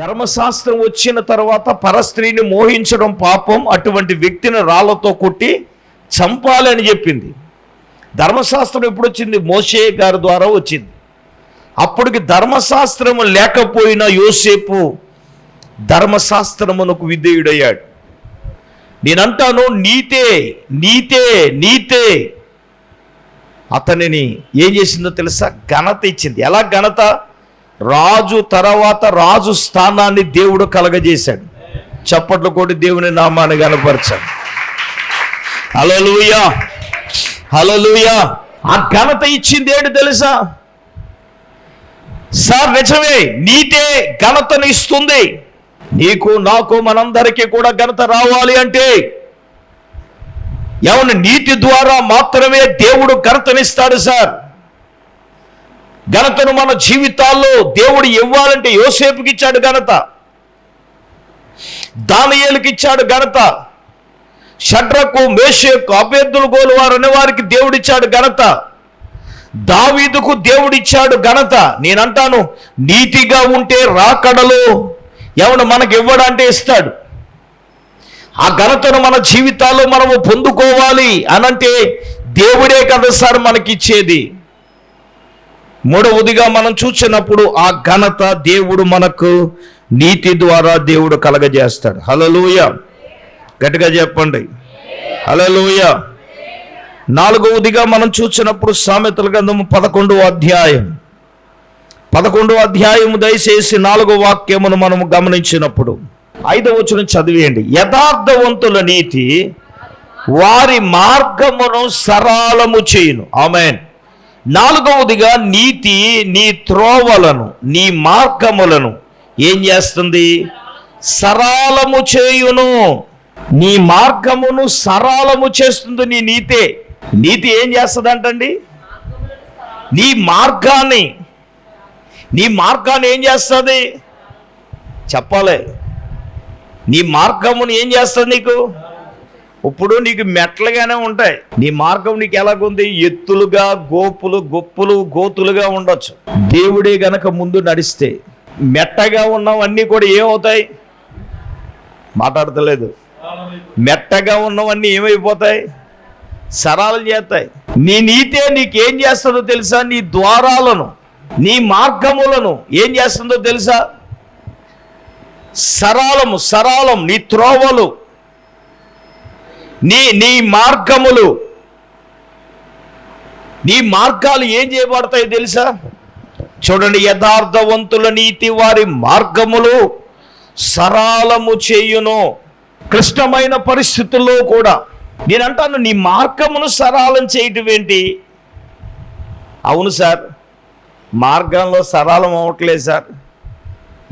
ధర్మశాస్త్రం వచ్చిన తర్వాత పరస్త్రీని మోహించడం పాపం. అటువంటి వ్యక్తిని రాళ్ళతో కొట్టి చంపాలని చెప్పింది. ధర్మశాస్త్రం ఎప్పుడు వచ్చింది మోసే గారి ద్వారా వచ్చింది. అప్పటికి ధర్మశాస్త్రం లేకపోయినా యోసేపు ధర్మశాస్త్రమునకు విధేయుడయ్యాడు. నేనంటాను నీతే నీతే నీతే. అతనిని ఏం చేసిందో తెలుసా? ఘనత ఇచ్చింది. ఎలా ఘనత? రాజు తర్వాత రాజు స్థానాన్ని దేవుడు కలగజేశాడు. చప్పట్లు కొట్టి దేవుని నామాన్ని కనపరచాడు హలోలుయా హలోలుయా ఆ ఘనత ఇచ్చింది ఏంటి తెలుసా? సార్ నిజమే నీతే ఘనతను ఇస్తుంది. నీకు నాకు మనందరికీ కూడా ఘనత రావాలి అంటే ఎవరి నీతి ద్వారా మాత్రమే దేవుడు ఘనతనిస్తాడు సార్. ఘనతను మన జీవితాల్లో దేవుడు ఇవ్వాలంటే యోసేపుకి ఇచ్చాడు ఘనత. దానియేలుకి ఇచ్చాడు ఘనత. షడ్రకు మేషకు అభ్యర్థులు గోలు వారు వారికి దేవుడిచ్చాడు ఘనత. దావీదుకు దేవుడిచ్చాడు ఘనత. నేనంటాను నీతిగా ఉంటే రాకడలో ఎవడు మనకి ఇవ్వడంటే ఇస్తాడు. ఆ ఘనతను మన జీవితాల్లో మనము పొందుకోవాలి అనంటే దేవుడే కదా సార్ మనకిచ్చేది. మూడవదిగా మనం చూసినప్పుడు ఆ ఘనత దేవుడు మనకు నీతి ద్వారా దేవుడు కలగజేస్తాడు. హలలోయ గట్టిగా చెప్పండి. హలలోయ నాలుగవదిగా మనం చూసినప్పుడు సామెతల గ్రంథము పదకొండవ అధ్యాయం. పదకొండవ అధ్యాయము దయచేసి నాలుగో వాక్యమును మనము గమనించినప్పుడు. ఐదవ వచనం చదివేయండి. యథార్థవంతుల నీతి వారి మార్గమును సరళము చేయును. ఆమెన్. నాలుగవదిగా నీతి నీ త్రోవలను నీ మార్గములను. ఏం చేస్తుంది? సరళము చేయును. నీ మార్గమును సరళము చేస్తుంది నీ నీతే. నీతి ఏం చేస్తుందంటండి? నీ మార్గాన్ని. నీ మార్గాన్ని ఏం చేస్తుంది? చెప్పాలి. నీ మార్గమును ఏం చేస్తుంది నీకు? ఇప్పుడు నీకు మెట్లుగానే ఉంటాయి. నీ మార్గం నీకు ఎలాగుంది? ఎత్తులుగా గోపులు గొప్పులు గోతులుగా ఉండొచ్చు. దేవుడే గనక ముందు నడిస్తే మెట్టగా ఉన్నవన్నీ కూడా ఏమవుతాయి? మాట్లాడతలేదు. మెట్టగా ఉన్నవన్నీ ఏమైపోతాయి? సరాలు చేస్తాయి. నీ నీతే నీకేం చేస్తుందో తెలుసా? నీ ద్వారాలను నీ మార్గములను ఏం చేస్తుందో తెలుసా? సరళము సరళం నీ త్రోవలు నీ నీ మార్గములు. నీ మార్గాలు ఏం చేయబడతాయి తెలుసా? చూడండి యథార్థవంతుల నీతి వారి మార్గములు సరళము చేయును. క్లిష్టమైన పరిస్థితుల్లో కూడా నేనంటాను నీ మార్గమును సరళం చేయటం ఏంటి? అవును సార్ మార్గంలో సరళం అవ్వట్లేదు సార్.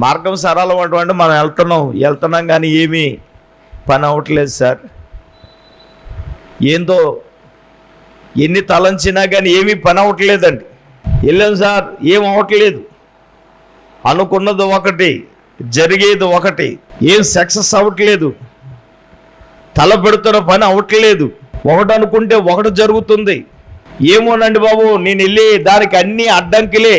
మార్గం సరళం అటువంటి మనం వెళ్తున్నాం వెళ్తున్నాం కానీ ఏమీ పని అవ్వట్లేదు సార్. ఏందో ఎన్ని తలంచినా కానీ ఏమీ పని అవ్వట్లేదండి. వెళ్ళాం సార్ ఏం అవ్వట్లేదు. అనుకున్నది ఒకటి జరిగేది ఒకటి ఏం సక్సెస్ అవ్వట్లేదు. తల పెడుతున్న పని అవ్వట్లేదు. ఒకటి అనుకుంటే ఒకటి జరుగుతుంది. ఏమోనండి బాబు నేను వెళ్ళి దానికి అన్ని అడ్డంకిలే.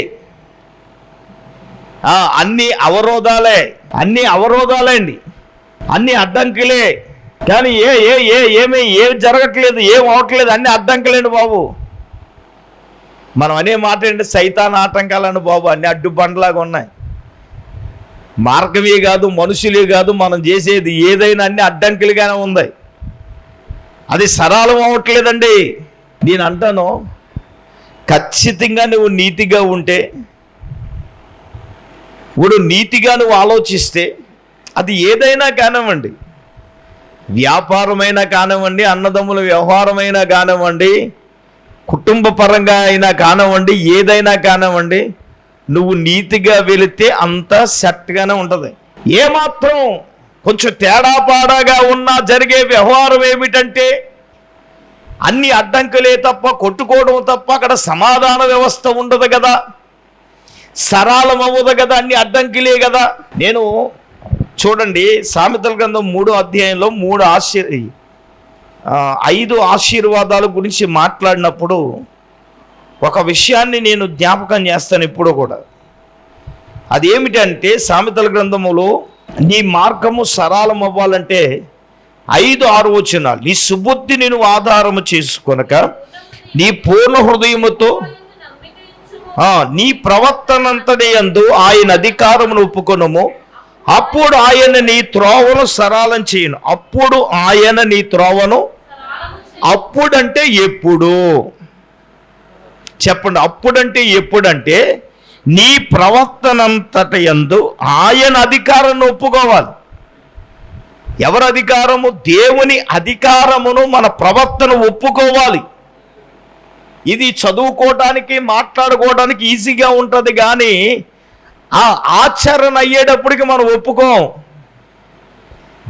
అన్ని అవరోధాలే. అన్ని అవరోధాలే అండి. అన్ని అడ్డంకిలే. కానీ ఏ ఏ ఏ ఏమీ ఏం జరగట్లేదు ఏం అవట్లేదు అన్ని అడ్డంకులేండి బాబు. మనం అనే మాట ఏంటి? సైతాన్ ఆటంకాలండి బాబు అన్ని అడ్డుబండలాగా ఉన్నాయి. మార్గమే కాదు మనుషులే కాదు మనం చేసేది ఏదైనా అన్ని అడ్డంకులుగానే ఉంది అది సరళం అవ్వట్లేదండి నేను అంటాను ఖచ్చితంగా నువ్వు నీతిగా ఉంటే ఇప్పుడు నీతిగా నువ్వు ఆలోచిస్తే అది ఏదైనా కానివ్వండి. వ్యాపారమైనా కానివ్వండి అన్నదమ్ముల వ్యవహారమైనా కానివ్వండి కుటుంబ పరంగా అయినా కానివ్వండి ఏదైనా కానివ్వండి నువ్వు నీతిగా వెళితే అంతా సెట్గానే ఉంటుంది. ఏమాత్రం కొంచెం తేడాపాడాగా ఉన్నా జరిగే వ్యవహారం ఏమిటంటే అన్ని అడ్డంకులే తప్ప కొట్టుకోవడం తప్ప అక్కడ సమాధాన వ్యవస్థ ఉండదు కదా. సరళం అవ్వదు కదా అన్ని అడ్డంకులే కదా. నేను చూడండి సామెతల గ్రంథం మూడో అధ్యాయంలో మూడు ఆశీర్ ఐదు ఆశీర్వాదాల గురించి మాట్లాడినప్పుడు ఒక విషయాన్ని నేను జ్ఞాపకం చేస్తాను ఇప్పుడు కూడా. అదేమిటంటే సామెతల గ్రంథములో నీ మార్గము సరళం అవ్వాలంటే ఐదు ఆరు వచనాలు. నీ సుబుద్ధిని నువ్వు ఆధారము చేసుకొనక నీ పూర్ణ హృదయముతో నీ ప్రవర్తనంతటి యందు ఆయన అధికారమును ఒప్పుకొనము. అప్పుడు ఆయన నీ త్రోవను సరళం చేయను. అప్పుడు ఆయన నీ త్రోవను అప్పుడంటే ఎప్పుడు? చెప్పండి అప్పుడంటే ఎప్పుడంటే నీ ప్రవర్తనంతట ఎందు ఆయన అధికారాన్ని ఒప్పుకోవాలి. ఎవరి అధికారము? దేవుని అధికారమును మన ప్రవర్తన ఒప్పుకోవాలి. ఇది చదువుకోవటానికి మాట్లాడుకోవడానికి ఈజీగా ఉంటుంది కానీ ఆ ఆచరణ అయ్యేటప్పటికి మనం ఒప్పుకోం.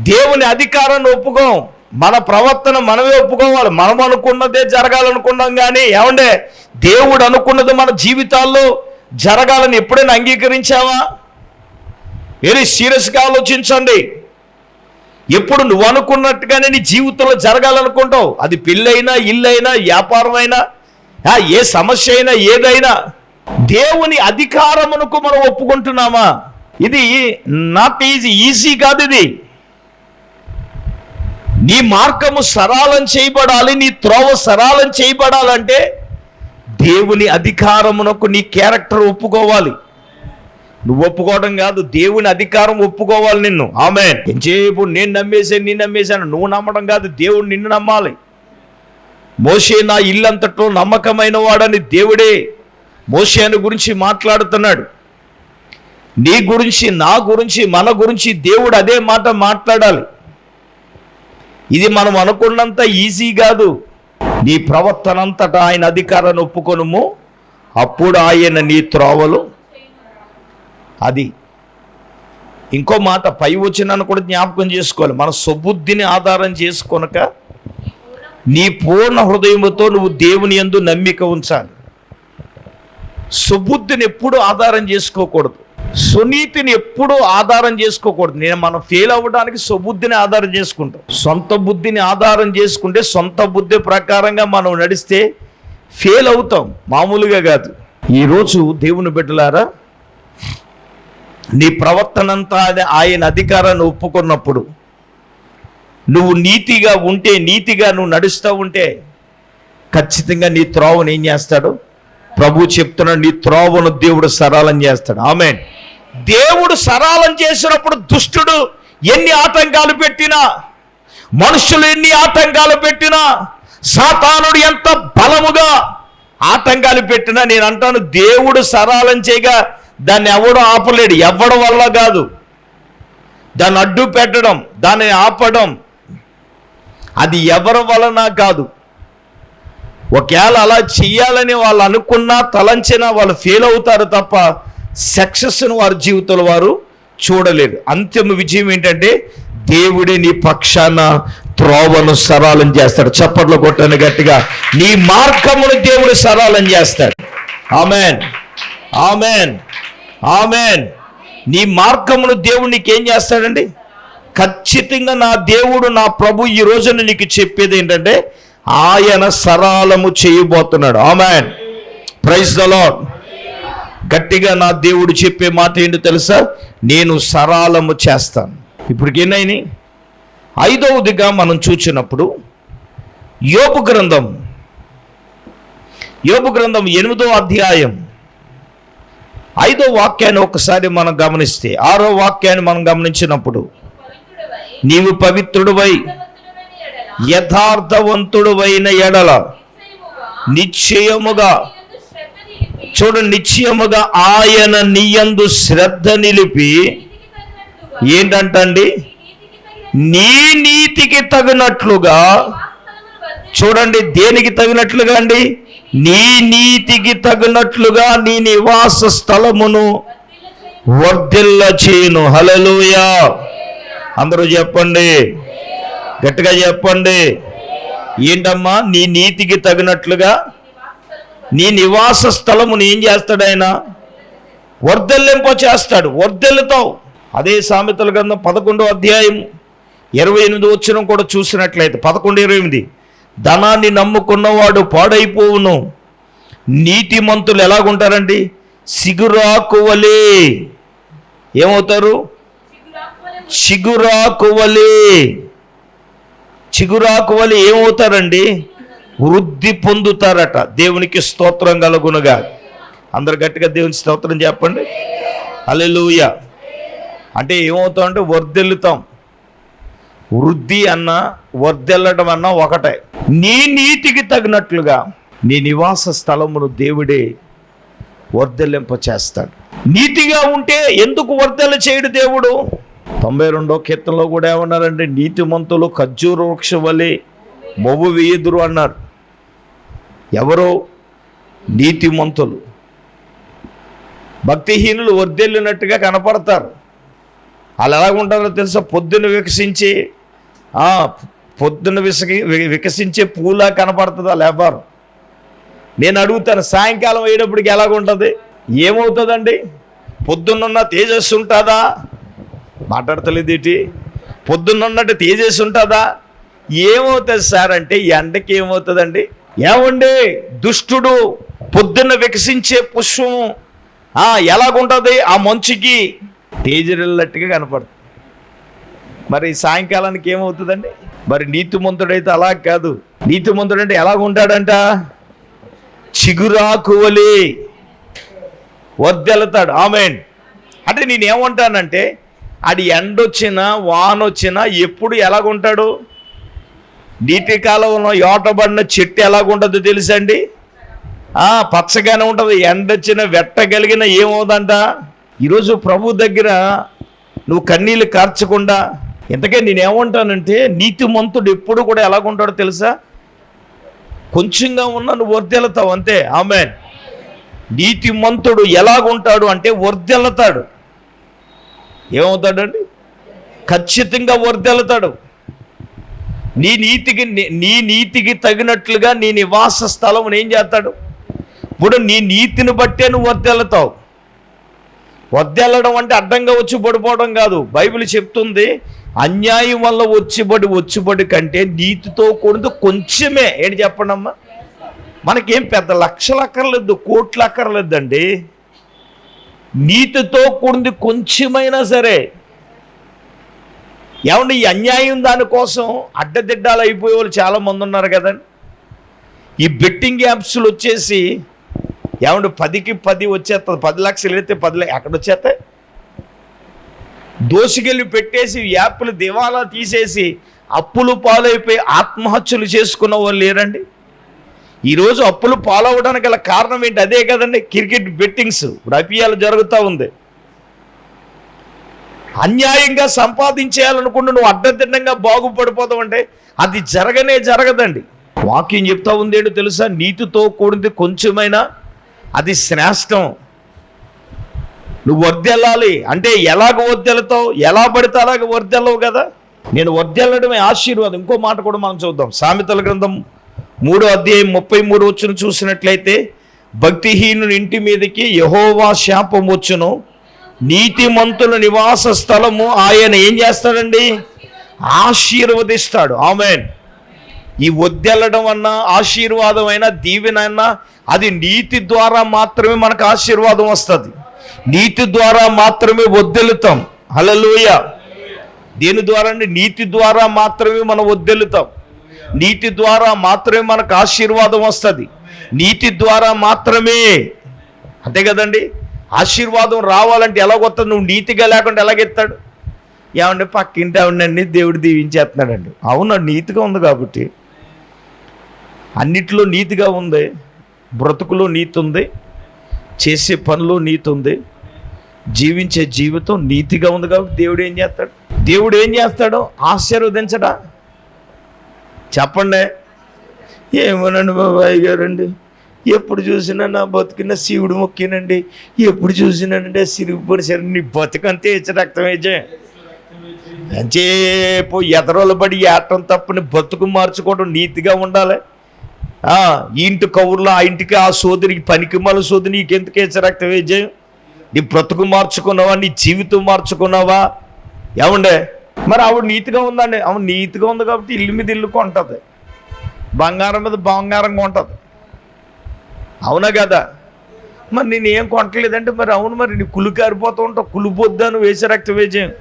దేవుని అధికారాన్ని ఒప్పుకోం. మన ప్రవర్తన మనమే ఒప్పుకోవాలి. మనం అనుకున్నదే జరగాలనుకున్నాం కానీ ఏమండే? దేవుడు అనుకున్నది మన జీవితాల్లో జరగాలని ఎప్పుడైనా అంగీకరించావా? వెరీ సీరియస్గా ఆలోచించండి. ఎప్పుడు నువ్వు అనుకున్నట్టుగానే నీ జీవితంలో జరగాలనుకుంటావు. అది పెళ్ళైనా ఇల్లైనా వ్యాపారమైనా ఏ సమస్య అయినా ఏదైనా. దేవుని అధికారమునకు మనం ఒప్పుకుంటున్నామా? ఇది నాట్ ఈజీ ఈజీ కాదు ఇది. నీ మార్గము సరళం చేయబడాలి నీ త్రోవ సరళం చేయబడాలంటే దేవుని అధికారమునకు నీ క్యారెక్టర్ ఒప్పుకోవాలి. నువ్వు ఒప్పుకోవడం కాదు దేవుని అధికారం ఒప్పుకోవాలి నిన్ను. ఆమె ఎంచేపు నేను నమ్మేసాను నేను నమ్మేశాను. నువ్వు నమ్మడం కాదు దేవుడు నిన్ను నమ్మాలి. మోసే నా ఇల్లంతట్లో నమ్మకమైన వాడని దేవుడే మోషేను గురించి మాట్లాడుతున్నాడు. నీ గురించి నా గురించి మన గురించి దేవుడు అదే మాట మాట్లాడాలి. ఇది మనం అనుకున్నంత ఈజీ కాదు. నీ ప్రవర్తన అంతటా ఆయన అధికారాన్ని ఒప్పుకొనుము. అప్పుడు ఆయన నీ త్రోవలు. అది. ఇంకో మాట పై వచ్చినాను కూడా జ్ఞాపకం చేసుకోవాలి. మన సుబుద్ధిని ఆధారం చేసుకొనక నీ పూర్ణ హృదయంతో నువ్వు దేవుని యందు నమ్మిక ఉంచాలి. సుబుద్ధిని ఎప్పుడూ ఆధారం చేసుకోకూడదు. సునీతిని ఎప్పుడూ ఆధారం చేసుకోకూడదు. నేను మనం ఫెయిల్ అవ్వడానికి సుబుద్ధిని ఆధారం చేసుకుంటాం. సొంత బుద్ధిని ఆధారం చేసుకుంటే సొంత బుద్ధి ప్రకారంగా మనం నడిస్తే ఫెయిల్ అవుతాం. మామూలుగా కాదు. ఈరోజు దేవుని బిడ్డలారా నీ ప్రవర్తనంతా ఆయన అధికారాన్ని ఒప్పుకున్నప్పుడు నువ్వు నీతిగా ఉంటే నీతిగా నువ్వు నడుస్తూ ఉంటే ఖచ్చితంగా నీ త్రోవను ఏం చేస్తాడు? ప్రభు చెప్తున్నాడు నీ త్రోవను దేవుడు సరళం చేస్తాడు. ఆమె దేవుడు సరళం చేసినప్పుడు దుష్టుడు ఎన్ని ఆటంకాలు పెట్టినా మనుషులు ఎన్ని ఆటంకాలు పెట్టినా సాతానుడు ఎంత బలముగా ఆటంకాలు పెట్టినా నేను అంటాను దేవుడు సరళం చేయగా దాన్ని ఎవడు ఆపలేడు. ఎవ్వడం వల్ల కాదు. దాన్ని అడ్డు పెట్టడం దాన్ని ఆపడం అది ఎవరి వలన కాదు. ఒకవేళ అలా చెయ్యాలని వాళ్ళు అనుకున్నా తలంచినా వాళ్ళు ఫెయిల్ అవుతారు తప్ప సక్సెస్ను వారి జీవితంలో వారు చూడలేరు. అంతిమ విజయం ఏంటంటే దేవుడే నీ పక్షాన త్రోవను సరాలని చేస్తాడు. చప్పట్లు కొట్టని గట్టిగా నీ మార్గమును దేవుడు సరళం చేస్తాడు. ఆమెన్ ఆమెన్ ఆమెన్ నీ మార్గమును దేవుడు నీకేం చేస్తాడండి? ఖచ్చితంగా నా దేవుడు నా ప్రభు ఈ రోజున నీకు చెప్పేది ఏంటంటే ఆయన సరళము చేయబోతున్నాడు. ఆమెన్ ప్రైజ్ ద లార్డ్ గట్టిగా నా దేవుడు చెప్పే మాట ఏంటో తెలుసా? నేను సరళము చేస్తాను. ఇప్పటికి ఎన్నైనాయి ఐదవదిగా మనం చూచినప్పుడు యోపు గ్రంథం యోపు గ్రంథం ఎనిమిదో అధ్యాయం ఐదో వాక్యాన్ని ఒకసారి మనం గమనిస్తే ఆరో వాక్యాన్ని మనం గమనించినప్పుడు నీవు పవిత్రుడువై యథార్థవంతుడువైన ఎడల నిశ్చయముగా చూడ నిశ్చయముగా ఆయన నీయందు శ్రద్ధ నిలిపి ఏంటంటండి? నీ నీతికి తగినట్లుగా చూడండి దేనికి తగినట్లుగా అండి? నీ నీతికి తగినట్లుగా నీ నివాస స్థలమును వర్ధిల్ల చేయను హలలుయా అందరూ చెప్పండి. గట్టిగా చెప్పండి. ఏంటమ్మా నీ నీతికి తగినట్లుగా నీ నివాస స్థలమును ఏం చేస్తాడు ఆయన? వర్ధల్లింప చేస్తాడు వర్ధెల్లుతావు. అదే సామెతల గ్రంథం పదకొండో అధ్యాయం ఇరవై ఎనిమిది వచ్చిన కూడా చూసినట్లయితే పదకొండు ఇరవై ఎనిమిది ధనాన్ని నమ్ముకున్నవాడు పాడైపోవును. నీతిమంతులు ఎలాగుంటారండి? సిగురాకు వలే ఏమవుతారు చిగురాకువలి చిగురాకు వల్ల ఏమవుతారండి? వృద్ధి పొందుతారట. దేవునికి స్తోత్రం కలుగునుగా. అందరు గట్టిగా దేవుని స్తోత్రం చెప్పండి. అలెలుయ అంటే ఏమవుతామంటే వర్దెల్లుతాం వృద్ధి అన్న వర్దెల్లడం అన్న ఒకటే. నీ నీతికి తగినట్లుగా నీ నివాస స్థలమును దేవుడే వర్ధలింప చేస్తాడు నీతిగా ఉంటే ఎందుకు వర్ధల చేయడు దేవుడు? తొంభై రెండో కీర్తనలో కూడా ఏమన్నారంటే నీతిమంతులు ఖర్జూర వృక్ష వలె మొవ్వు వేయదురు అన్నారు. ఎవరో? నీతిమంతులు. భక్తిహీనులు వర్ధిల్లినట్టుగా కనపడతారు. వాళ్ళు ఎలాగుంటారో తెలుసా? పొద్దున వికసించి పొద్దున విసకి వి- వికసించే పూలా కనపడుతుంది వాళ్ళు వ్యాపారం నేను అడుగుతాను సాయంకాలం అయ్యేటప్పటికి ఎలాగుంటుంది? ఏమవుతుందండి? పొద్దున్నున్న తేజస్సు ఉంటుందా? మాట్లాడతలేదు ఏంటి పొద్దున్నున్నట్టు తేజస్సు ఉంటుందా ఏమవుతుంది సార్ అంటే ఎండకి ఏమవుతుందండి? ఏమండి? దుష్టుడు పొద్దున్న వికసించే పుష్పం ఎలాగుంటుంది? ఆ మంచుకి తేజరిల్లట్టుగా కనపడుతుంది. మరి సాయంకాలానికి ఏమవుతుందండి? మరి నీతిమంతుడైతే అలా కాదు. నీతిమంతుడు అంటే ఎలాగుంటాడంట చిగురాకువలి వర్దెలుతాడు ఆమెన్. అంటే నేనేమంటానంటే అది ఎండొచ్చినా వానొచ్చినా ఎప్పుడు ఎలాగుంటాడు? నీటి కాలంలో యోటబడిన చెట్టు ఎలాగుంటుందో తెలుసండి? అండి పచ్చగానే ఉంటుంది. ఎండొచ్చిన వెట్టగలిగిన ఏమవుదంట? ఈరోజు ప్రభు దగ్గర నువ్వు కన్నీళ్ళు కార్చకుండా ఇంతకే నేనేమంటానంటే నీతిమంతుడు ఎప్పుడు కూడా ఎలాగుంటాడో తెలుసా? కొంచెంగా ఉన్న నువ్వు వర్దెలుతావు అంతే. ఆమె నీతిమంతుడు ఎలాగుంటాడు అంటే వర్దెలుతాడు ఏమవుతాడండి? ఖచ్చితంగా వర్దెలుతాడు. నీ నీతికి నీ నీతికి తగినట్లుగా నీ నివాస స్థలం ఏం చేస్తాడు? ఇప్పుడు నీ నీతిని బట్టే నువ్వు వర్దెలుతావు. వద్దెళ్ళడం అంటే అడ్డంగా వచ్చి పడిపోవడం కాదు. బైబిల్ చెప్తుంది అన్యాయం వల్ల వచ్చిబడి వచ్చిబడి కంటే నీతితో కూడినది కొంచెమే. ఏంటి చెప్పండమ్మా? మనకేం పెద్ద లక్షలు అక్కర్లేదు కోట్లు అక్కర్లేదండి. నీతితో కూడింది కొంచెమైనా సరే. ఏమండి ఈ అన్యాయం దానికోసం అడ్డదిడ్డాలు అయిపోయే వాళ్ళు చాలా మంది ఉన్నారు కదండి. ఈ బెట్టింగ్ యాప్స్లు వచ్చేసి ఏమంటే పదికి పది వచ్చేస్తుంది పది లక్షలు వెళితే పది లక్ష ఎక్కడ వచ్చేస్తాయి? దోసుకెళ్ళి పెట్టేసి యాప్లు దివాలా తీసేసి అప్పులు పాలైపోయి ఆత్మహత్యలు చేసుకున్న వాళ్ళు లేరండి. ఈరోజు అప్పులు పాలవడానికి గల కారణం ఏంటి? అదే కదండి క్రికెట్ బెట్టింగ్స్. ఇప్పుడు ఐపీఎల్ జరుగుతూ ఉంది. అన్యాయంగా సంపాదించేయాలనుకుంటూ నువ్వు అడ్డదిడ్డంగా బాగుపడిపోతావు అంటే అది జరగనే జరగదండి. వాక్యం చెప్తా ఉంది ఏంటో తెలుసా? నీతితో కూడింది కొంచెమైనా అది శ్రేష్టం. నువ్వు వర్దెల్లాలి. అంటే ఎలాగ వర్దెలుతావు ఎలా పడితే అలాగ వర్దెల్లవు కదా? నేను వర్దెల్లడమే ఆశీర్వాదం. ఇంకో మాట కూడా మనం చూద్దాం. సామెతల గ్రంథం మూడో అధ్యాయం ముప్పై మూడు వచ్చును చూసినట్లయితే భక్తిహీనుని ఇంటి మీదకి యహోవా శాపం వచ్చును. నీతిమంతుల నివాస స్థలము ఆయన ఏం చేస్తాడండి? ఆశీర్వదిస్తాడు. ఆమెన్. ఈ వద్దెల్లడం అన్నా ఆశీర్వాదం అయినా దీవెనైనా అది నీతి ద్వారా మాత్రమే మనకు ఆశీర్వాదం వస్తుంది. నీతి ద్వారా మాత్రమే వద్దెలుతాం హలలోయ దేని ద్వారా నీతి ద్వారా మాత్రమే మనం వద్దెలుతాం నీతి ద్వారా మాత్రమే మనకు ఆశీర్వాదం వస్తుంది. నీతి ద్వారా మాత్రమే. అంతే కదండి? ఆశీర్వాదం రావాలంటే ఎలాగొస్తుంది నువ్వు నీతిగా లేకుండా ఎలాగెత్తాడు ఏమంటే పక్కింటి ఆవిడండి దేవుడు దీవించేస్తున్నాడండి. అవును నీతిగా ఉంది కాబట్టి. అన్నిట్లో నీతిగా ఉంది. బ్రతుకులో నీతి ఉంది. చేసే పనిలో నీతి ఉంది. జీవించే జీవితం నీతిగా ఉంది కాబట్టి దేవుడు ఏం చేస్తాడు? దేవుడు ఏం చేస్తాడో ఆశీర్వదించడా? చెప్పండి. ఏమోనండి బాబాయ్ గారండి ఎప్పుడు చూసినా నా బతుకిన శివుడు మొక్కినండి. ఎప్పుడు చూసినానంటే సిరిగిపోయిన సరే నీ బతుకంతే ఇచ్చే రక్తం వేచే ఎంచేపు ఎదరోలు పడి ఏటం తప్పని బతుకు మార్చుకోవడం నీతిగా ఉండాలి. ఈ ఇంటి కవుర్లో ఆ ఇంటికి ఆ సోదరికి పనికి మళ్ళీ సోదరి నీకెందుకు ఇచ్చే రక్తం వేచే నీ బ్రతుకు మార్చుకున్నావా? నీ జీవితం మార్చుకున్నావా? ఏమండే? మరి ఆవిడ నీతిగా ఉందండి. ఆవిడ నీతిగా ఉంది కాబట్టి ఇల్లు మీద ఇల్లు కొంటుంది. బంగారం మీద బంగారం కొంటుంది. అవునా కదా? మరి నేను ఏం మరి అవును మరి నీ కులు కారిపోతూ ఉంటావు కులు పొద్దాను వేసే రక్త వేజయం.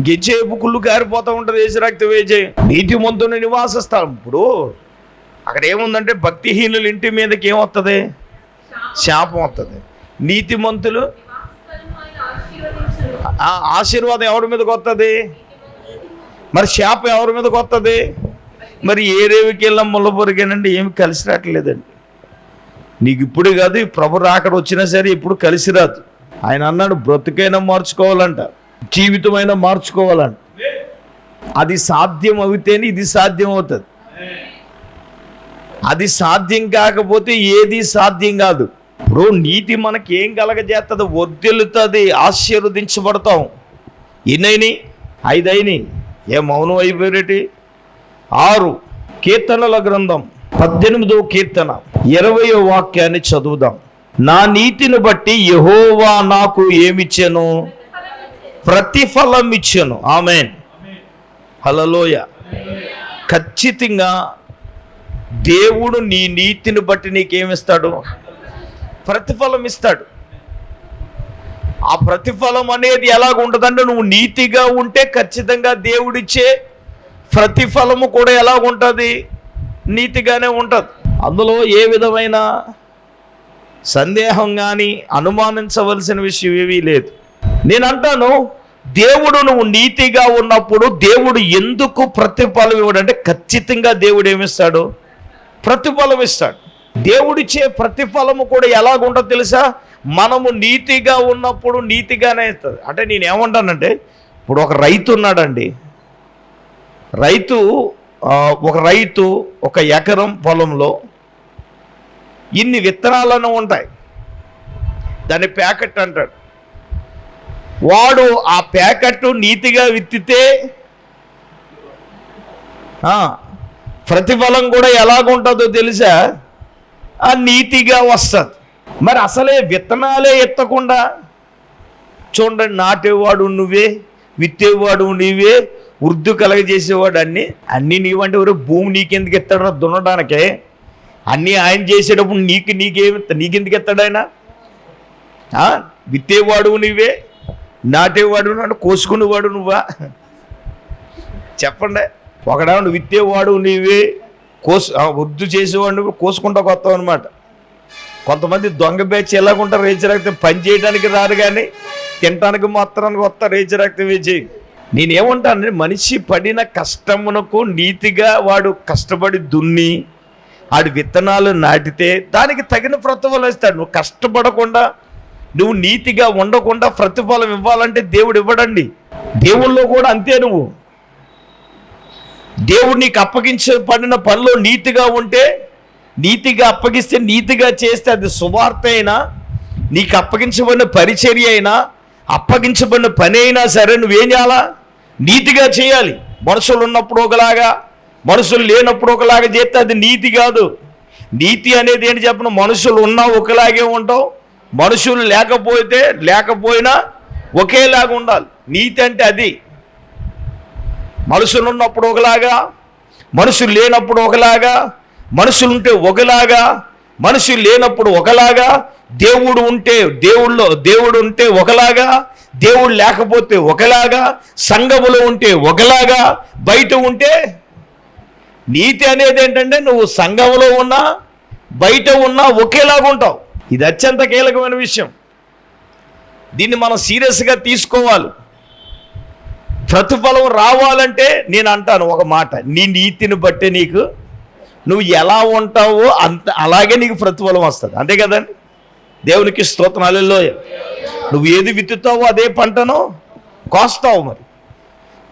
గెచ్చేపు కుళ్ళు కారిపోతూ ఉంటుంది వేసి రక్త వేజయం. నీతి మంతుని నివాస స్థలం ఇప్పుడు అక్కడ ఏముందంటే భక్తిహీనులు ఇంటి మీదకి ఏమొస్తుంది శాపం వస్తుంది నీతిమంతులు మంతులు ఆశీర్వాదం ఎవరి మీదకి వస్తుంది మరి శాపం ఎవరి మీదకి వస్తుంది మరి ఏ రేవికి వెళ్ళాం ఏమి కలిసి రావట్లేదండి. నీకు ఇప్పుడు కాదు ఈ ప్రభు రాకడ వచ్చినా సరే ఇప్పుడు కలిసి రాదు. ఆయన అన్నాడు బ్రతుకైనా మార్చుకోవాలంట జీవితమైనా మార్చుకోవాలంట. అది సాధ్యం అవుతేనే ఇది సాధ్యం అవుతుంది. అది సాధ్యం కాకపోతే ఏది సాధ్యం కాదు. ఇప్పుడు నీతి మనకి ఏం కలగజేస్తుంది వర్దిల్లుతుంది ఆశీర్వదించబడతాం. ఎన్నైని ఐదైని ఏ మౌనం అయిపోయేటి ఆరు. కీర్తనల గ్రంథం పద్దెనిమిదో కీర్తన ఇరవయో వాక్యాన్ని చదువుదాం. నా నీతిని బట్టి యహోవా నాకు ఏమిచ్చాను? ప్రతిఫలం ఇచ్చాను ఆమెన్. హలలోయ ఖచ్చితంగా దేవుడు నీ నీతిని బట్టి నీకేమిస్తాడు? ప్రతిఫలం ఇస్తాడు. ఆ ప్రతిఫలం అనేది ఎలాగ ఉంటుందంటే నువ్వు నీతిగా ఉంటే ఖచ్చితంగా దేవుడిచ్చే ప్రతిఫలము కూడా ఎలాగ ఉంటుంది నీతిగానే ఉంటుంది. అందులో ఏ విధమైన సందేహం కానీ అనుమానించవలసిన విషయం ఏమీ లేదు. నేను అంటాను దేవుడు నువ్వు నీతిగా ఉన్నప్పుడు దేవుడు ఎందుకు ప్రతిఫలం ఇవ్వడంటే ఖచ్చితంగా దేవుడు ఏమిస్తాడు? ప్రతిఫలం ఇస్తాడు. దేవుడిచ్చే ప్రతిఫలము కూడా ఎలాగుంటో తెలుసా? మనము నీతిగా ఉన్నప్పుడు నీతిగానే ఇస్తుంది. అంటే నేను ఏమంటానంటే ఇప్పుడు ఒక రైతు ఉన్నాడండి. రైతు ఒక రైతు ఒక ఎకరం పొలంలో ఇన్ని విత్తనాలను ఉంటాయి. దాన్ని ప్యాకెట్ అంటాడు. వాడు ఆ ప్యాకెట్ నీతిగా విత్తితే ప్రతిఫలం కూడా ఎలాగుంటుందో తెలుసా? ఆ నీతిగా వస్తుంది. మరి అసలే విత్తనాలే ఎత్తకుండా చూడండి నాటేవాడు నువ్వే విత్తేవాడు నీవే వృద్ధి కలగజేసేవాడు అన్ని అన్నీ నీవంటే ఎవరు? భూమి నీకెందుకు ఎత్తాడు దున్నడానికే? అన్నీ ఆయన చేసేటప్పుడు నీకు నీకేమి నీకెందుకు ఎత్తాడు ఆయన? ఆ? విత్తేవాడు నీవే నాటేవాడు అంటే కోసుకునేవాడు నువ్వా? చెప్పండి. ఒకడా విత్తేవాడు నీవే కోసు ఆ, వృద్ధి చేసేవాడు నువ్వు కోసుకుంటా కొత్త అనమాట కొంతమంది దొంగ బ్యాచ్ ఎలాగుంటారు రేచరక్తం పని చేయడానికి రారు కానీ తినడానికి మాత్రానికి కొత్త రేచరక్తం వేచి నేనేమంటానండి మనిషి పడిన కష్టమునకు నీతిగా వాడు కష్టపడి దున్ని ఆడు విత్తనాలు నాటితే దానికి తగిన ప్రతిఫలం ఇస్తాడు. నువ్వు కష్టపడకుండా నువ్వు నీతిగా ఉండకుండా ప్రతిఫలం ఇవ్వాలంటే దేవుడు ఇవ్వడండి. దేవుళ్ళు కూడా అంతే నువ్వు. దేవుడు నీకు అప్పగించబడిన పనిలో నీతిగా ఉంటే నీతిగా అప్పగిస్తే నీతిగా చేస్తే అది సువార్త అయినా నీకు అప్పగించబడిన పరిచర్య అయినా అప్పగించబడిన పని అయినా సరే నువ్వేం చేయాలా? నీతిగా చేయాలి. మనుషులు ఉన్నప్పుడు ఒకలాగా మనుషులు లేనప్పుడు ఒకలాగా చేస్తే అది నీతి కాదు. నీతి అనేది ఏంటి చెప్పను? మనుషులు ఉన్నా ఒకలాగే ఉంటావు. మనుషులు లేకపోతే లేకపోయినా ఒకేలాగా ఉండాలి. నీతి అంటే అది. మనుషులు ఉన్నప్పుడు ఒకలాగా మనుషులు లేనప్పుడు ఒకలాగా మనుషులు ఉంటే ఒకలాగా మనుషులు లేనప్పుడు ఒకలాగా దేవుడు ఉంటే దేవుళ్ళో దేవుడు ఉంటే ఒకలాగా దేవుడు లేకపోతే ఒకలాగా సంఘములో ఉంటే ఒకలాగా బయట ఉంటే నీతి అనేది ఏంటంటే నువ్వు సంఘంలో ఉన్నా బయట ఉన్నా ఒకేలాగా ఉంటావు. ఇది అత్యంత కీలకమైన విషయం. దీన్ని మనం సీరియస్గా తీసుకోవాలి. ప్రతిఫలం రావాలంటే నేను అంటాను ఒక మాట. నీ నీతిని బట్టి నీకు నువ్వు ఎలా ఉంటావో అంత అలాగే నీకు ప్రతిఫలం వస్తుంది. అంతే కదండి దేవునికి స్తోత్రాలలో నువ్వు ఏది విత్తుతావో అదే పంటను కోస్తావు మరి.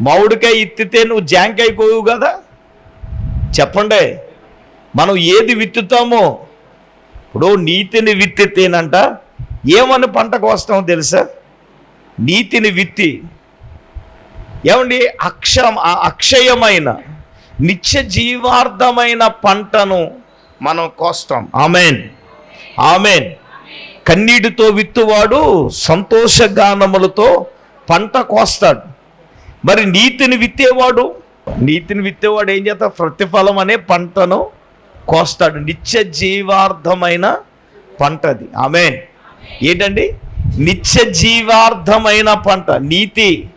మామిడికాయ ఇత్తితే నువ్వు జాంకాయ కోవు కదా? చెప్పండి. మనం ఏది విత్తుతామో. ఇప్పుడు నీతిని విత్తితేనంట. ఏమని పంట కోస్తామో తెలుసా? నీతిని విత్తి ఏమండి? అక్ష అక్షయమైన నిత్య జీవార్థమైన పంటను మనం కోస్తాం. ఆమెన్. ఆమెన్. కన్నీటితో విత్తువాడు సంతోషగానములతో పంట కోస్తాడు. మరి నీతిని విత్తేవాడు? నీతిని విత్తేవాడు ఏం చేస్తా ప్రతిఫలం అనే పంటను కోస్తాడు. నిత్య జీవార్థమైన పంట అది ఏంటండి? నిత్య జీవార్థమైన పంట. నీతి.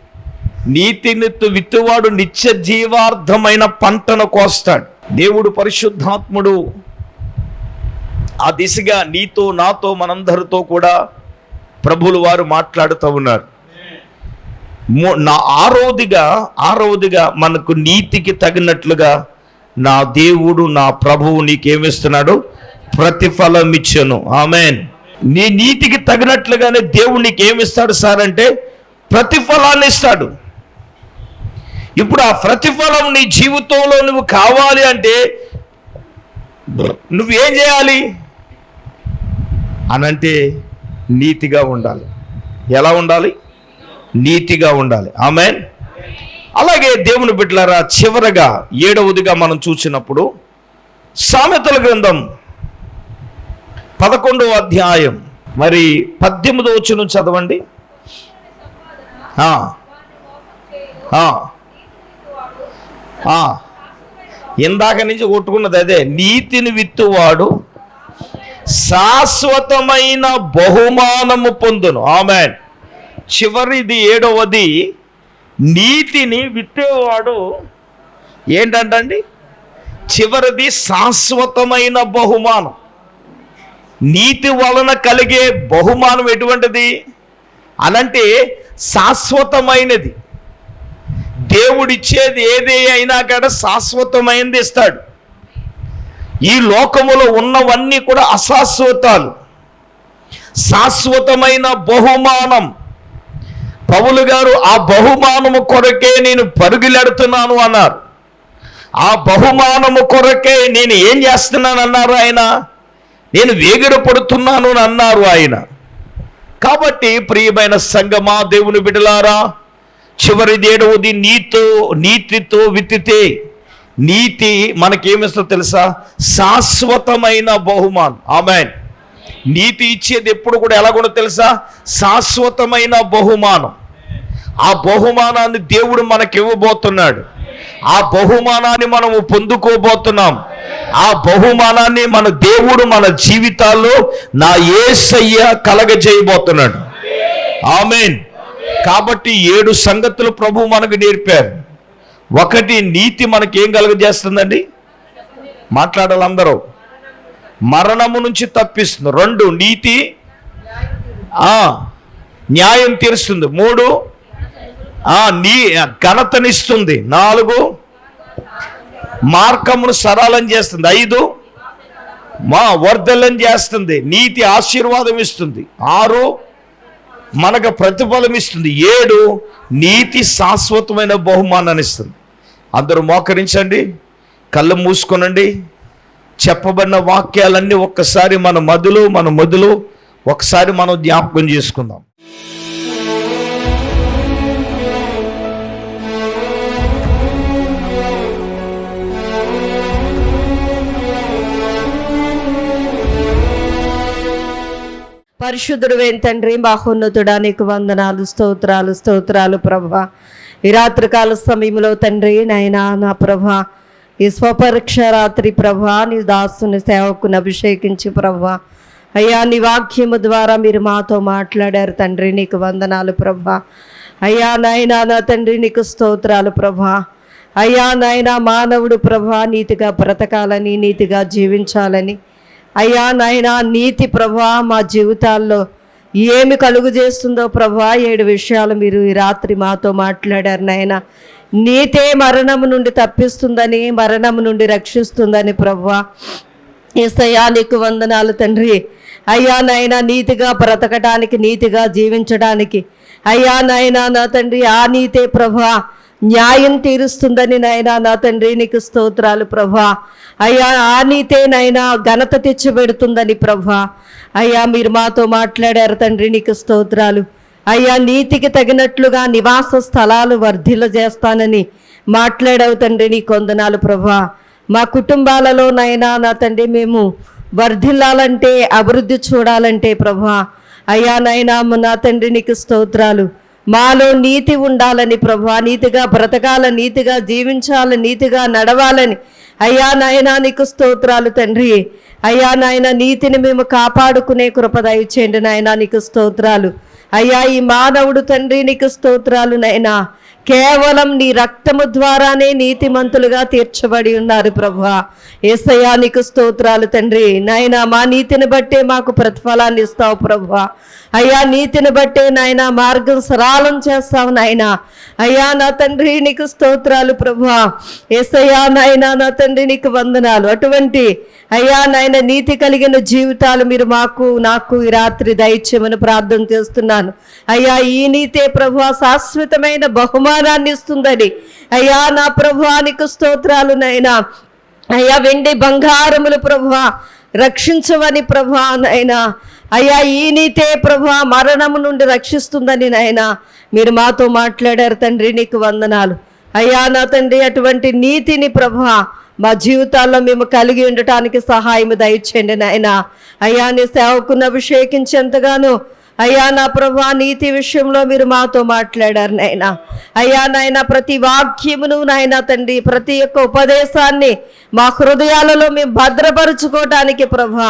నీతిని విత్తువాడు నిత్య జీవార్థమైన పంటను కోస్తాడు. దేవుడు పరిశుద్ధాత్ముడు. ఆ దిశగా నీతో నాతో మనందరితో కూడా ప్రభులు వారు మాట్లాడుతూ ఉన్నారు. నా ఆరోదిగా ఆరోదిగా మనకు నీతికి తగినట్లుగా నా దేవుడు నా ప్రభువు నీకేమిస్తున్నాడు? ప్రతిఫలం ఇచ్చను. ఆమెన్. నీ నీతికి తగినట్లుగానే దేవుడు నీకేమిస్తాడు సార్ అంటే ప్రతిఫలాన్ని ఇస్తాడు ఇప్పుడు ఆ ప్రతిఫలం నీ జీవితంలో నువ్వు కావాలి అంటే నువ్వేం చేయాలి? అనంటే నీతిగా ఉండాలి. ఎలా ఉండాలి? నీతిగా ఉండాలి. ఆమె అలాగే దేవుని బిడ్డలారా చివరగా ఏడవదిగా మనం చూసినప్పుడు సామెతల గ్రంథం పదకొండవ అధ్యాయం మరి పద్దెనిమిదో వచ్చును చదవండి. ఆ, ఆ. ఇందాక నుంచి కొట్టుకున్నది అదే నీతిని విత్తువాడు శాశ్వతమైన బహుమానము పొందును. ఆమె చివరిది ఏడవది నీతిని విత్తేవాడు ఏంటంటండి? చివరిది శాశ్వతమైన బహుమానం. నీతి వలన కలిగే బహుమానం ఎటువంటిది? అనంటే శాశ్వతమైనది. దేవుడిచ్చేది ఏది అయినా కూడా శాశ్వతమైనది ఇస్తాడు. ఈ లోకములో ఉన్నవన్నీ కూడా అశాశ్వతాలు. శాశ్వతమైన బహుమానం. పౌలు గారు ఆ బహుమానము కొరకే నేను పరుగులెడుతున్నాను అన్నారు. ఆ బహుమానము కొరకే నేను ఏం చేస్తున్నాను అన్నారు ఆయన. నేను వేగిర పడుతున్నాను అని అన్నారు ఆయన. కాబట్టి ప్రియమైన సంగమా దేవుని బిడలారా చివరిది ఏడవది నీతో నీతితో విత్తితే నీతి మనకేమిస్తుందో తెలుసా? శాశ్వతమైన బహుమానం. ఆమెన్. నీతి ఇచ్చేది ఎప్పుడు కూడా ఎలాగుండో తెలుసా? శాశ్వతమైన బహుమానం. ఆ బహుమానాన్ని దేవుడు మనకి ఇవ్వబోతున్నాడు ఆ బహుమానాన్ని మనము పొందుకోబోతున్నాం. ఆ బహుమానాన్ని మన దేవుడు మన జీవితాల్లో నా ఏసయ్య కలగజేయబోతున్నాడు. ఆమెన్. కాబట్టి ఏడు సంగతులు ప్రభు మనకు నేర్పారు. ఒకటి నీతి మనకి ఏం కలుగజేస్తుందండి? మాట్లాడాలి అందరూ మరణము నుంచి తప్పిస్తుంది. రెండు నీతి న్యాయం తీరుస్తుంది. మూడు నీ ఘనతనిస్తుంది. నాలుగు మార్గమును సరళం చేస్తుంది. ఐదు మా వర్ధలం చేస్తుంది. నీతి ఆశీర్వాదం ఇస్తుంది. ఆరు మనకు ప్రతిఫలం ఇస్తుంది ఏడు నీతి శాశ్వతమైన బహుమానాన్ని ఇస్తుంది అందరూ మోకరించండి కళ్ళు మూసుకోనండి. చెప్పబడిన వాక్యాలన్నీ ఒక్కసారి మన మధులు మన మధులు ఒకసారి మనం జ్ఞాపకం చేసుకుందాం. పరిశుద్ధుడు తండ్రి? మహోన్నతుడా నీకు వందనాలు స్తోత్రాలు స్తోత్రాలు ప్రభా. ఈ రాత్రికాల సమయంలో తండ్రి నాయనా నా ప్రభా. ఈ స్వపరీక్ష రాత్రి ప్రభా నీ దాసుని సేవకుని అభిషేకించి ప్రభా. అయ్యా నీ వాక్యము ద్వారా మీరు మాతో మాట్లాడారు తండ్రి నీకు వందనాలు ప్రభా. అయ్యా నాయనా నా తండ్రి నీకు స్తోత్రాలు ప్రభా. అయ్యా నాయనా మానవుడు ప్రభా నీతిగా బ్రతకాలని నీతిగా జీవించాలని. అయ్యా నాయనా నీతి ప్రభా మా జీవితాల్లో ఏమి కలుగు చేస్తుందో ప్రభా ఏడు విషయాలు మీరు ఈ రాత్రి మాతో మాట్లాడారు నాయన. నీతే మరణము నుండి తప్పిస్తుందని మరణము నుండి రక్షిస్తుందని ప్రభా. ఏసయ్యా నీకు వందనాలు తండ్రి. అయ్యా నాయన నీతిగా బ్రతకడానికి నీతిగా జీవించడానికి అయ్యా నాయన నా తండ్రి ఆ నీతే ప్రభా. న్యాయం తీరుస్తుందని నాయన నా తండ్రి నీకు స్తోత్రాలు ప్రభా. అయ్యా ఆ నీతే నాయన ఘనత తెచ్చిపెడుతుందని ప్రభా. అయ్యా మీరు మాతో మాట్లాడారు తండ్రి నీకు స్తోత్రాలు. అయ్యా నీతికి తగినట్లుగా నివాస స్థలాలు వర్ధిల్ల చేస్తానని మాట్లాడావు తండ్రి నీ కొందనాలు ప్రభా. మా కుటుంబాలలో నైనా నా తండ్రి మేము వర్ధిల్లాలంటే అభివృద్ధి చూడాలంటే ప్రభా. అయ్యా నైనా నా తండ్రి నీకు స్తోత్రాలు. మాలో నీతి ఉండాలని ప్రభా నీతిగా బ్రతకాల నీతిగా జీవించాలని నీతిగా నడవాలని. అయ్యా నాయనా నీకు స్తోత్రాలు తండ్రి. అయ్యా నాయన నీతిని మేము కాపాడుకునే కృప దయచేయండి నాయనా నీకు స్తోత్రాలు. అయ్యా ఈ మానవుడు తండ్రి నీకు స్తోత్రాలు నైనా కేవలం నీ రక్తము ద్వారానే నీతిమంతులుగా తీర్చబడి ఉన్నారు ప్రభు. ఏసయ్యా నీకు స్తోత్రాలు తండ్రి. నాయనా మా నీతిని బట్టే మాకు ప్రతిఫలాన్ని ఇస్తావు ప్రభు. అయ్యా నీతిని బట్టే నాయన మార్గం సరళం చేస్తావు నాయనా. అయ్యా నా తండ్రి నీకు స్తోత్రాలు ప్రభు. ఏసయ్యా నాయన నా తండ్రి నీకు వందనాలు. అటువంటి అయ్యా నాయన నీతి కలిగిన జీవితాలు మీరు మాకు నాకు ఈ రాత్రి దయచేయమని ప్రార్థన చేస్తున్నాను. అయ్యా ఈ నీతే ప్రభు శాశ్వతమైన బహుమానాన్ని ఇస్తుందని. అయ్యా నా ప్రభువానికి స్తోత్రాలు నైనా అయ్యా వెండి బంగారములు ప్రభా రక్షించవని ప్రభా నైనా అయ్యా ఈ నీతే ప్రభా మరణము నుండి రక్షిస్తుందని నాయనా. మీరు మాతో మాట్లాడారు తండ్రి నీకు వందనాలు. అయ్యా నా తండ్రి అటువంటి నీతిని ప్రభా మా జీవితాల్లో మేము కలిగి ఉండటానికి సహాయం దయచేయండి నాయన. అయ్యా నీ సేవకును అభిషేకించేంతగానో అయ్యా నా ప్రభా నీతి విషయంలో మీరు మాతో మాట్లాడారు నాయన. అయ్యా నాయన ప్రతి వాక్యమును నాయన తండ్రి ప్రతి ఒక్క ఉపదేశాన్ని మా హృదయాలలో మేము భద్రపరుచుకోవటానికి ప్రభా.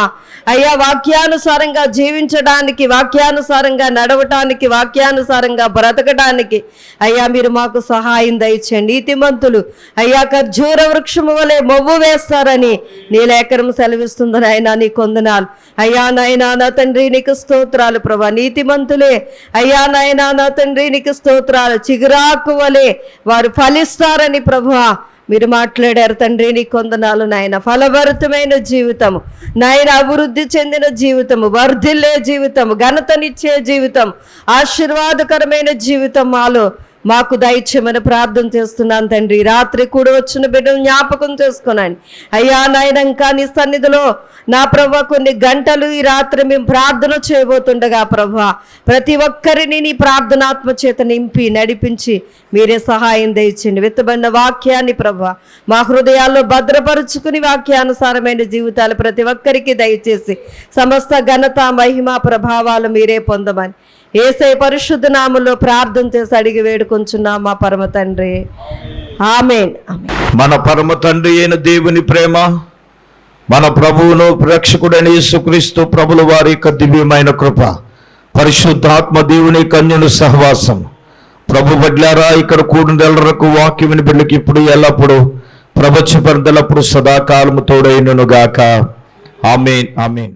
అయ్యా వాక్యానుసారంగా జీవించడానికి వాక్యానుసారంగా నడవటానికి వాక్యానుసారంగా బ్రతకడానికి అయ్యా మీరు మాకు సహాయం దయచేయండి నీతిమంతులు. అయ్యా ఖర్జూర వృక్షము వలె మొవ్వు వేస్తారని నీ లేఖనం సెలవిస్తుంది నాయన నీ కొందనాలు. అయ్యా నాయనా నా తండ్రి నీకు స్తోత్రాలు ప్రభా నీతిమంతులే. అయ్యా నాయనా నా తండ్రి నీకు స్తోత్రాలు. చిగురాకు వలె వారు ఫలిస్తారని ప్రభా మీరు మాట్లాడారు తండ్రి నీ కొందనాలు నాయన. ఫలభరితమైన జీవితము నాయన అభివృద్ధి చెందిన జీవితము వర్ధిల్లే జీవితము ఘనతనిచ్చే జీవితం. ఆశీర్వాదకరమైన జీవితం మాలో. మాకు దయచేమని ప్రార్థన చేస్తున్నాను తండ్రి. రాత్రి కూడా వచ్చిన బిడ్డను జ్ఞాపకం చేసుకున్నాను అయ్యా నాయన ఇంకా నీ సన్నిధిలో నా ప్రభ కొన్ని గంటలు ఈ రాత్రి మేము ప్రార్థన చేయబోతుండగా ప్రభ ప్రతి ఒక్కరిని నీ ప్రార్థనాత్మ చేత నింపి నడిపించి మీరే సహాయం దయచండి. విత్తబడిన వాక్యాన్ని ప్రభ మా హృదయాల్లో భద్రపరుచుకుని వాక్యానుసారమైన జీవితాలు ప్రతి ఒక్కరికి దయచేసి సమస్త ఘనత మహిమ ప్రభావాలు మీరే పొందమని ఏసై పరిశుద్ధ నామంలో ప్రార్థన చేసి అడిగి వేడుకొంచున్నాం మా పరమ తండ్రి. ఆమెన్. మన పరమ తండ్రి అయిన దేవుని ప్రేమ మన ప్రభువును ప్రేక్షకుడైన యేసుక్రీస్తు ప్రభుల వారి యొక్క దివ్యమైన కృప పరిశుద్ధాత్మ దేవుని కన్యను సహవాసం. ప్రభు బడ్లారా ఇక్కడ కూడినెల్లరకు వాక్యముని బిడ్డకి ఇప్పుడు ఎల్లప్పుడు ప్రపంచ పరిధలప్పుడు సదాకాలము తోడైనను గాక ఆమెన్. ఆమెన్.